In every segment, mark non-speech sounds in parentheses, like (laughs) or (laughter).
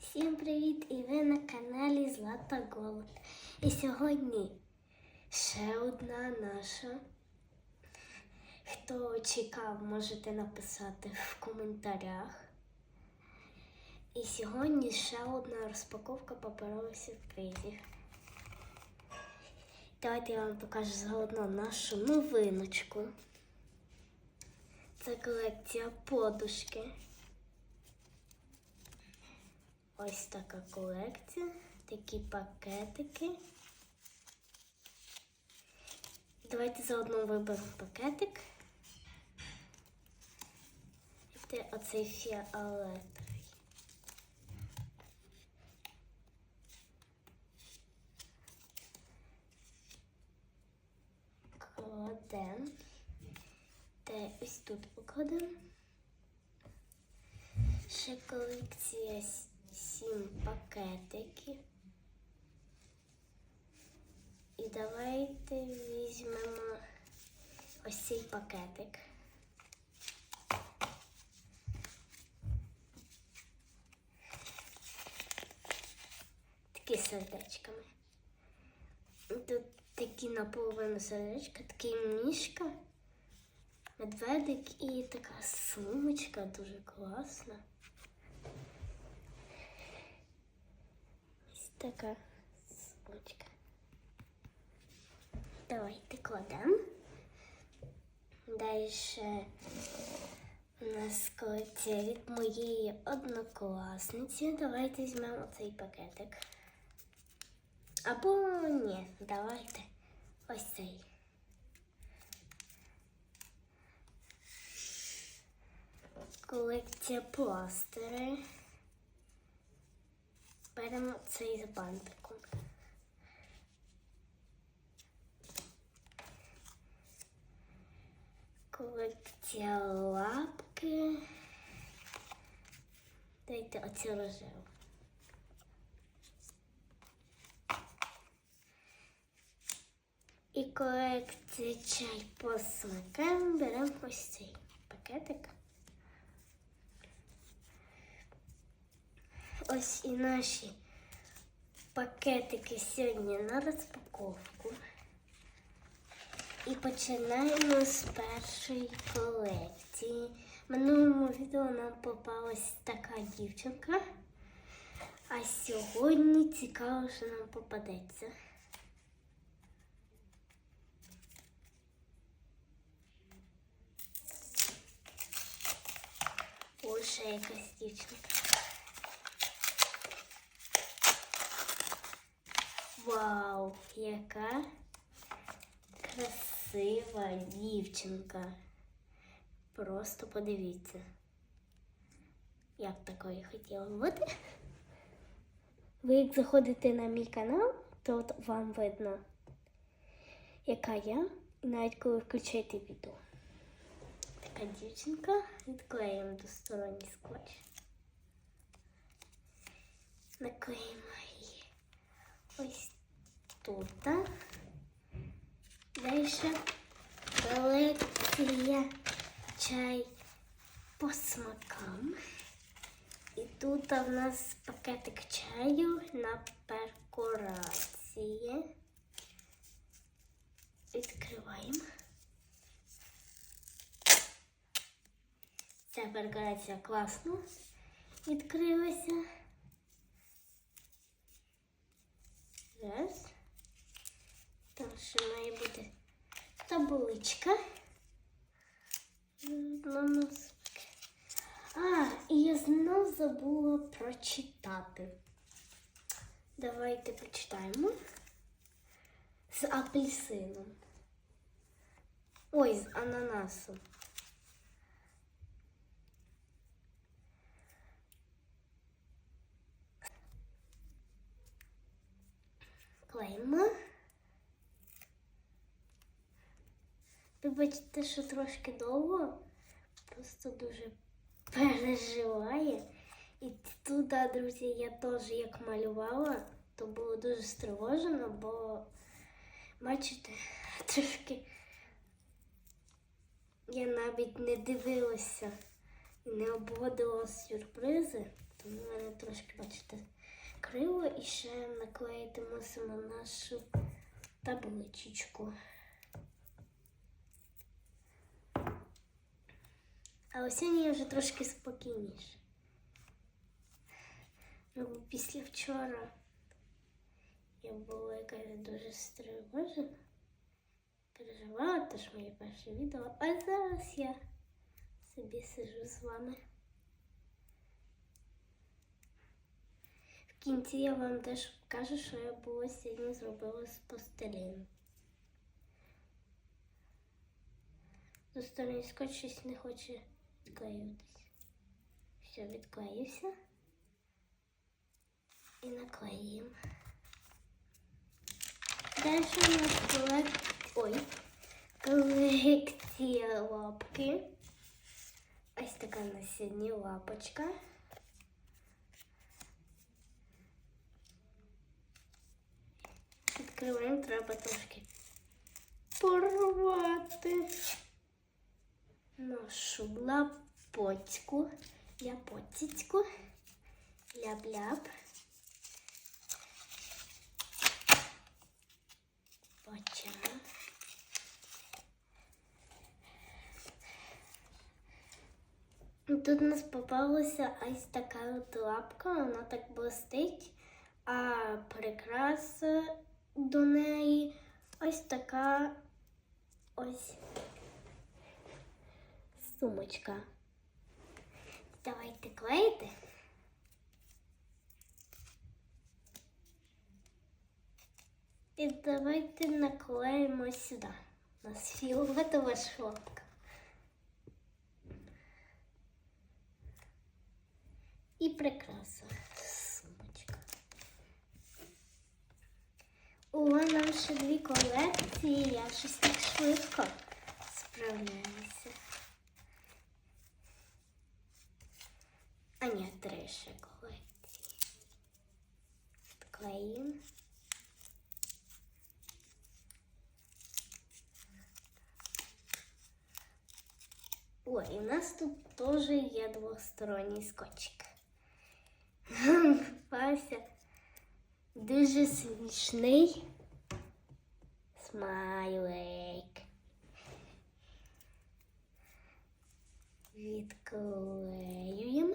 Всім привіт! І ви на каналі Злата Голод. І сьогодні ще одна наша. Хто чекав, можете написати в коментарях. І сьогодні ще одна розпаковка паперових сюрпризів. Давайте я вам покажу заодно нашу новиночку. Це колекція подушки. Ось така колекція, такі пакетики. Давайте заодно виберемо пакетик. Це оцей фіолетовий. Кладемо. Та ось тут покладемо. Ще колекція сім пакетиків. І давайте візьмемо ось цей пакетик. Такі сердечками. Тут такі наполовину сердечка, такий мішка, медведик і така сумочка дуже класна. Ось така сумочка. Давайте кладемо. Далі у нас колекція від моєї однокласниці. Давайте візьмемо цей пакетик. Або ні, давайте ось цей. Колекція пластири. Беремо цей з бантиком. Колекція лапки. Дайте оцю рожеву. І колекція чай по смакам. Беремо ось цей пакетик. Ось і наші пакетики сьогодні на розпаковку. І починаємо з першої колекції. В минулому відео нам попалась така дівчинка. А сьогодні цікаво, що нам попадеться. Ось ще якась дівчинка. Вау, яка красива дівчинка. Просто подивіться. Я б такої хотіла бути. Ви як заходите на мій канал, то от вам видно, яка я, і навіть коли включаєте відео. Така дівчинка. Відклеїмо двосторонній скотч. Наклеїмо її ось тут. Далі колекція чай по смакам. І тут у нас пакетик чаю на перкорації. Відкриваємо. Ця перкорація класно відкрилася. Раз. Там ще має бути табличка. А, і я знов забула прочитати. Давайте прочитаємо. З апельсином. Ой, з ананасом. Клеїмо. Вибачте, що трошки довго, просто дуже переживає. І тут, друзі, я теж як малювала, то було дуже стривожено, бо бачите, (laughs) трошки я навіть не дивилася не обводила сюрпризи, тому в мене трошки, бачите, криво і ще наклеїти мусимо нашу табличечку. А я вже трошки спокійніше. Ну, після вчора я була якась дуже стривожена, переживала, то ж моє перше відео, а зараз я собі сижу з вами. В кінці я вам теж покажу, що я було сьогодні зробила з пластиліну. Зостанній скотч щось не хоче відклеюватись. Все, відклеївся. І наклеїмо. Далі у нас колек... Ой. колекція лапки. Ось така на сьогодні лапочка. Відкриваємо, треба трошки порвати Нашу лапочку, ляпотицьку, ляп-ляп. Поча. Тут у нас попалася ось така от лапка, вона так блистить, а прикраса до неї ось така ось сумочка. Давайте клеїти. І давайте наклеїмо сюди. У нас фіолетова шапка. І прикраса. Сумочка. О, нам ще дві колекції. Я щось так швидко справляюся. А ні, три. Клеїмо. І в нас тут теж є двосторонній скотчик. (laughs) Вася дуже смішний смайлик. Відклеюємо.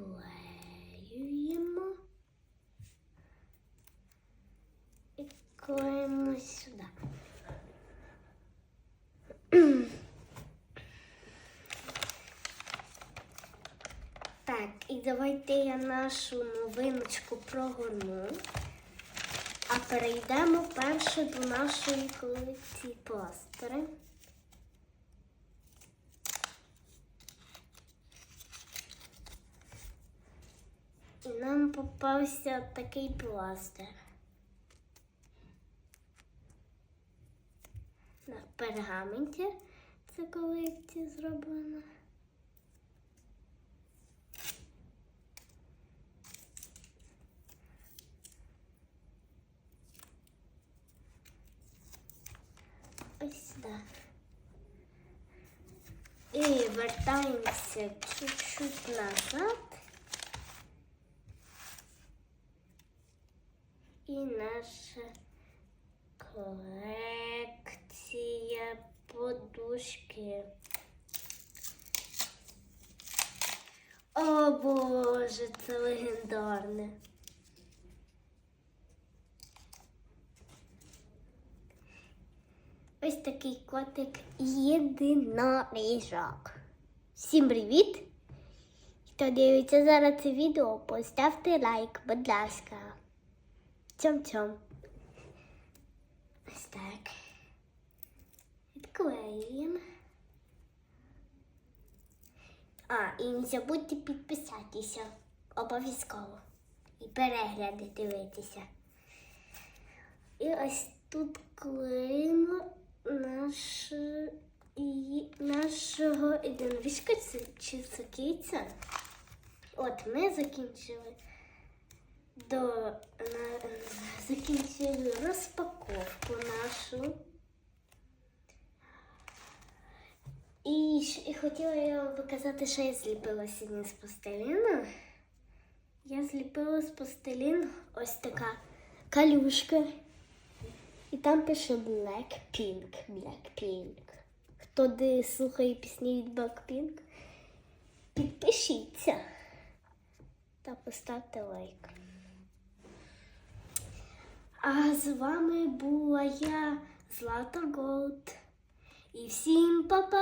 Відклеюємо. І клеїмо сюди. Так, і давайте я нашу новиночку прогорну. А перейдемо перше до нашої колекції пластири. Нам попався такий пластир. На пергаменті ця колекція зроблена. Ось сюди. І вертаємося чуть-чуть назад. І наша колекція подушки. О Боже, це легендарне. Ось такий котик єдиноріжок. Всім привіт! Хто дивиться зараз це відео, поставте лайк, будь ласка. Цьом-цьом. Ось так. Відклеюємо. А, і не забудьте підписатися обов'язково. І перегляди дивитися. І ось тут клеїмо наш, і, нашого єдиноріжка чи, це. От ми закінчили до закінчили розпаковку нашу. І, і хотіла я вам показати, що я зліпила сьогодні з пластиліну. Я зліпила з пластиліну ось така калюшка. І там пише Blackpink. Blackpink. Хто де слухає пісні від Blackpink, підпишіться та поставте лайк. А з вами була я, Злата Голд. І всім па-па!